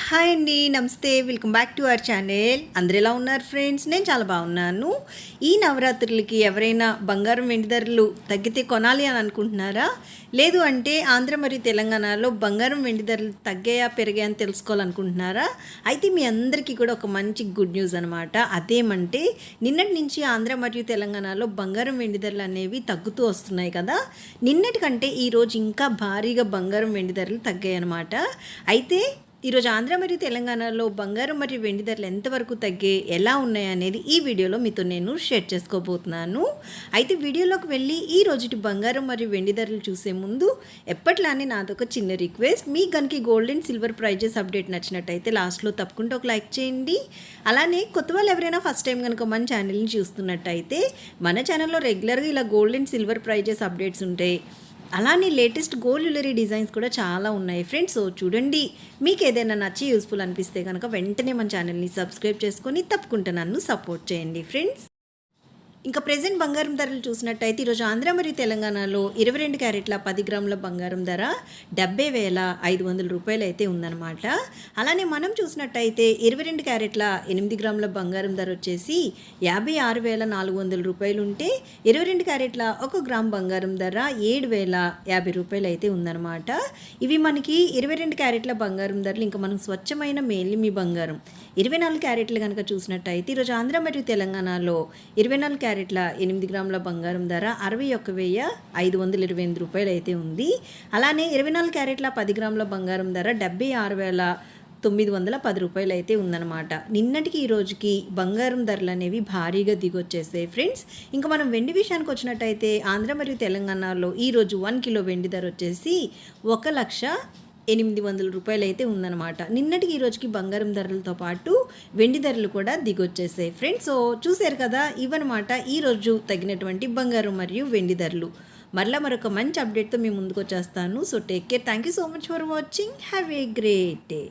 Hi అండి నమస్తే. Welcome back to our channel. అందరు ఎలా ఉన్నారు ఫ్రెండ్స్? నేను చాలా బాగున్నాను. ఈ నవరాత్రులకి ఎవరైనా బంగారం వెండి ధరలు తగ్గితే కొనాలి అని అనుకుంటున్నారా? లేదు అంటే ఆంధ్ర మరియు తెలంగాణలో బంగారం వెండి ధరలు తగ్గాయా పెరిగాయా అని తెలుసుకోవాలనుకుంటున్నారా? అయితే మీ అందరికీ కూడా ఒక మంచి గుడ్ న్యూస్ అనమాట అదేమంటే నిన్నటి నుంచి ఆంధ్ర మరియు తెలంగాణలో బంగారం వెండి ధరలు అనేవి తగ్గుతూ వస్తున్నాయి కదా? నిన్నటి కంటే ఈరోజు ఇంకా భారీగా బంగారం వెండి ధరలు తగ్గాయి అనమాట అయితే ఈరోజు ఆంధ్ర మరియు తెలంగాణలో బంగారం మరియు వెండి ధరలు ఎంతవరకు తగ్గే ఎలా ఉన్నాయి అనేది ఈ వీడియోలో మీతో నేను షేర్ చేసుకోబోతున్నాను. అయితే వీడియోలోకి వెళ్ళి ఈ రోజుటి బంగారం మరియు వెండి ధరలు చూసే ముందు ఎప్పట్లానే నాదొక చిన్న రిక్వెస్ట్. మీ కనుక gold and silver prizes update నచ్చినట్టయితే లాస్ట్లో తప్పకుండా ఒక లైక్ చేయండి. అలానే కొత్త వాళ్ళు ఎవరైనా ఫస్ట్ టైం కనుక మన ఛానల్ని చూస్తున్నట్టయితే మన ఛానల్లో రెగ్యులర్గా ఇలా gold and silver prizes updates ఉంటాయి. అలానే లేటెస్ట్ గోల్డ్ జ్యువెలరీ డిజైన్స్ కూడా చాలా ఉన్నాయి. ఫ్రెండ్స్ సో చూడండి మీకు ఏదైనా నచ్చి యూస్ఫుల్ అనిపిస్తే కనుక వెంటనే మన ఛానల్ని సబ్స్క్రైబ్ చేసుకొని తప్పకుండా నన్ను సపోర్ట్ చేయండి. ఫ్రెండ్స్ ఇంకా ప్రజెంట్ బంగారం ధరలు చూసినట్టయితే ఈరోజు ఆంధ్ర మరియు తెలంగాణలో ఇరవై రెండు క్యారెట్ల పది గ్రాముల బంగారం ధర డెబ్బై వేల ఐదు వందల రూపాయలు అయితే ఉందన్నమాట. అలానే మనం చూసినట్టయితే ఇరవై రెండు క్యారెట్ల ఎనిమిది గ్రాముల బంగారం ధర వచ్చేసి యాభై ఆరు వేల నాలుగు వందల రూపాయలు ఉంటే ఇరవై రెండు క్యారెట్ల ఒక గ్రామ్ బంగారం ధర ఏడు వేల యాభై రూపాయలు అయితే ఉందన్నమాట. ఇవి మనకి ఇరవై రెండు క్యారెట్ల బంగారం ధరలు ఇంకా మనం స్వచ్ఛమైన మేలిమి బంగారం. ఇరవై నాలుగు క్యారెట్లు కనుక చూసినట్టయితే ఈరోజు ఆంధ్ర మరియు తెలంగాణలో ఇరవై నాలుగు క్యారెట్ల ఎనిమిది గ్రాముల బంగారం ధర అరవై ఒక్క వెయ్యి ఐదు వందల ఇరవై ఎనిమిది రూపాయలు అయితే ఉంది. అలానే ఇరవై నాలుగు క్యారెట్ల పది గ్రాముల బంగారం ధర డెబ్బై ఆరు వేల తొమ్మిది వందల పది రూపాయలు అయితే ఉందన్నమాట. నిన్నటికి ఈ రోజుకి బంగారం ధరలు అనేవి భారీగా దిగొచ్చేసాయి ఫ్రెండ్స్. ఇంకా మనం వెండి విషయానికి వచ్చినట్టయితే ఆంధ్ర మరియు తెలంగాణలో ఈరోజు వన్ కిలో వెండి ధర వచ్చేసి ఒక లక్ష ఎనిమిది వందల రూపాయలు అయితే ఉందన్నమాట. నిన్నటికి ఈ రోజుకి బంగారం ధరలతో పాటు వెండి ధరలు కూడా దిగొచ్చేసాయి. ఫ్రెండ్స్ సో చూశారు కదా? ఇవన్నమాట ఈరోజు తగినటువంటి బంగారం మరియు వెండి ధరలు. మరలా మరొక మంచి అప్డేట్తో మేము ముందుకు వచ్చేస్తాను. So take care thank you so much for watching have a great day